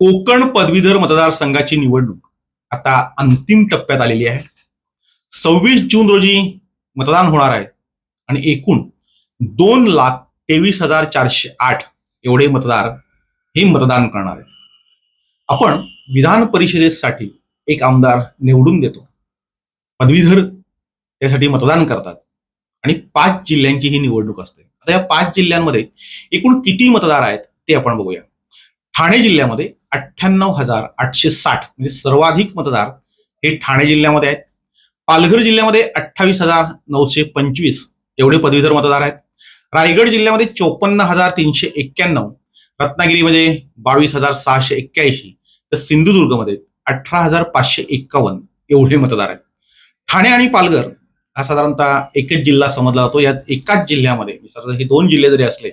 कोकण पदवीधर मतदारसंघाची निवडणूक आता अंतिम टप्प्यात आलेली आहे. सव्वीस जून रोजी मतदान होणार आहे आणि एकूण दोन लाख तेवीस हजार चारशे आठ एवढे मतदार हे मतदान करणार आहेत. आपण विधान परिषदेसाठी एक आमदार निवडून देतो. पदवीधर त्यासाठी मतदान करतात आणि पाच जिल्ह्यांची ही निवडणूक असते. आता या पाच जिल्ह्यांमध्ये एकूण किती मतदार आहेत ते आपण बघूया. ठाणे जिल्ह्यामध्ये अठ्ठ्याण्णव हजार आठशे साठ म्हणजे सर्वाधिक मतदार हे ठाणे जिल्ह्यामध्ये आहेत. पालघर जिल्ह्यामध्ये अठ्ठावीस हजार नऊशे पंचवीस एवढे पदवीधर मतदार आहेत. रायगड जिल्ह्यामध्ये चोपन्न हजार तीनशे एक्क्याण्णव रत्नागिरीमध्ये बावीस हजार सहाशे एक्क्याऐंशी तर सिंधुदुर्गमध्ये अठरा हजार पाचशे एक्कावन्न एवढे मतदार आहेत. ठाणे आणि पालघर हा साधारणतः एकच जिल्हा समजला जातो. यात एकाच जिल्ह्यामध्ये साधारण हे दोन जिल्हे जरी असले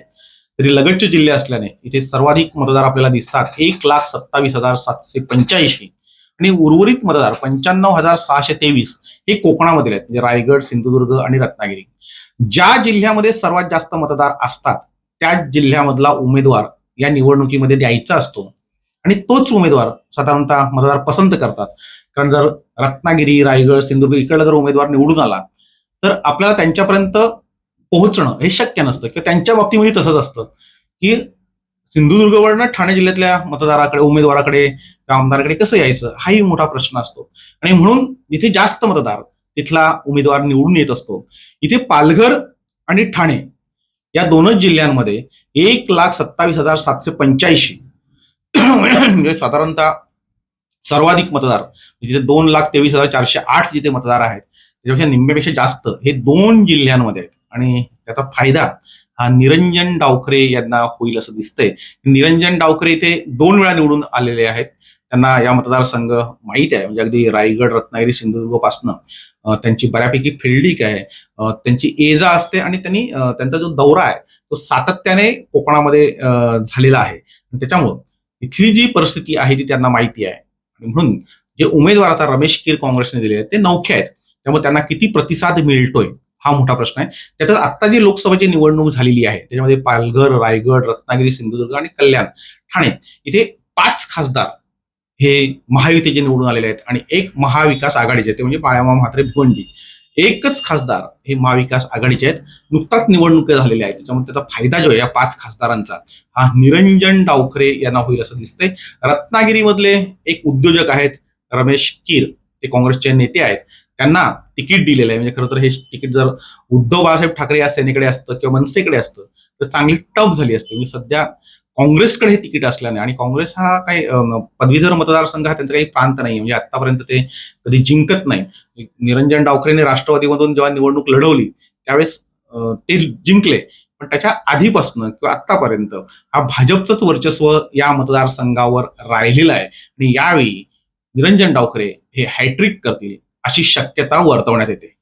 तरी लगतचे जिल्हे असल्याने इथे सर्वाधिक मतदार आपल्याला दिसतात. एक लाख सत्तावीस हजार सातशे पंच्याऐंशी आणि उर्वरित मतदार पंच्याण्णव हजार सहाशे तेवीस हे कोकणामधील आहेत. म्हणजे रायगड सिंधुदुर्ग आणि रत्नागिरी. ज्या जिल्ह्यामध्ये सर्वात जास्त मतदार असतात त्या जिल्ह्यामधला उमेदवार या निवडणुकीमध्ये द्यायचा असतो. आणि तोच उमेदवार साधारणतः मतदार पसंत करतात. कारण जर रत्नागिरी रायगड सिंधुदुर्ग इकडला जर उमेदवार निवडून आला तर आपल्याला त्यांच्यापर्यंत पोहोचणं हे शक्य नसतं किंवा त्यांच्या बाबतीमध्ये तसंच असतं. की सिंधुदुर्गवरनं ठाणे जिल्ह्यातल्या मतदाराकडे उमेदवाराकडे आमदाराकडे कसं यायचं हाही मोठा प्रश्न असतो. आणि म्हणून इथे जास्त मतदार तिथला उमेदवार निवडून येत असतो. इथे पालघर आणि ठाणे या दोनच जिल्ह्यांमध्ये एक लाख सत्तावीस हजार सातशे पंच्याऐंशी म्हणजे साधारणतः सर्वाधिक मतदार. जिथे दोन लाख तेवीस हजार चारशे आठ जिथे मतदार आहेत त्याच्यापेक्षा निम्म्यापेक्षा जास्त हे दोन जिल्ह्यांमध्ये आहेत. आणि त्याचा फायदा हा निरंजन डावखरे यांना होईल असं दिसतंय. निरंजन डावखरे इथे दोन वेळा निवडून आलेले आहेत. त्यांना या मतदारसंघ माहीत आहे. म्हणजे अगदी रायगड रत्नागिरी सिंधुदुर्गपासनं त्यांची बऱ्यापैकी फिल्डिक आहे. त्यांची एजा असते आणि त्यांनी त्यांचा जो दौरा आहे तो सातत्याने कोकणामध्ये झालेला आहे. त्याच्यामुळं इथली जी परिस्थिती आहे ती त्यांना माहिती आहे. आणि म्हणून जे उमेदवार आता रमेश कीर काँग्रेसने दिले आहेत ते नौखे आहेत. त्यामुळे त्यांना किती प्रतिसाद मिळतोय हा मोठा प्रश्न आहे. त्यातच आता जी लोकसभेची निवडणूक झालेली आहे त्याच्यामध्ये पालघर रायगड रत्नागिरी सिंधुदुर्ग आणि कल्याण ठाणे इथे पाच खासदार हे महायुतीचे निवडून आलेले आहेत आणि एक महाविकास आघाडीचे ते म्हणजे बाळामा म्हात्रे भिवंडी. एकच खासदार हे महाविकास आघाडीचे आहेत. नुकताच निवडणुका झालेल्या आहेत. त्याच्यामुळे त्याचा फायदा जो आहे या पाच खासदारांचा हा निरंजन डावखरे यांना होईल असं दिसतंय. रत्नागिरीमधले एक उद्योजक आहेत रमेश कीर. ते काँग्रेसचे नेते आहेत. त्यांना तिकीट दिलेलं आहे. म्हणजे खरं तर हे तिकीट जर उद्धव बाळासाहेब ठाकरे या सेनेकडे असतं किंवा मनसेकडे असतं तर चांगली टफ झाली असते. म्हणजे सध्या काँग्रेसकडे हे तिकीट असल्याने आणि काँग्रेस हा काही पदवीधर मतदारसंघ हा त्यांचा काही प्रांत नाही म्हणजे आतापर्यंत ते कधी जिंकत नाही निरंजन डावखरेने राष्ट्रवादीमधून जेव्हा निवडणूक लढवली त्यावेळेस ते जिंकले. पण त्याच्या आधीपासून किंवा आतापर्यंत हा भाजपचंच वर्चस्व या मतदारसंघावर राहिलेलं आहे. आणि यावेळी निरंजन डावखरे हे हॅट्रिक करतील. अशी शक्यता वर्तवण्यात येते.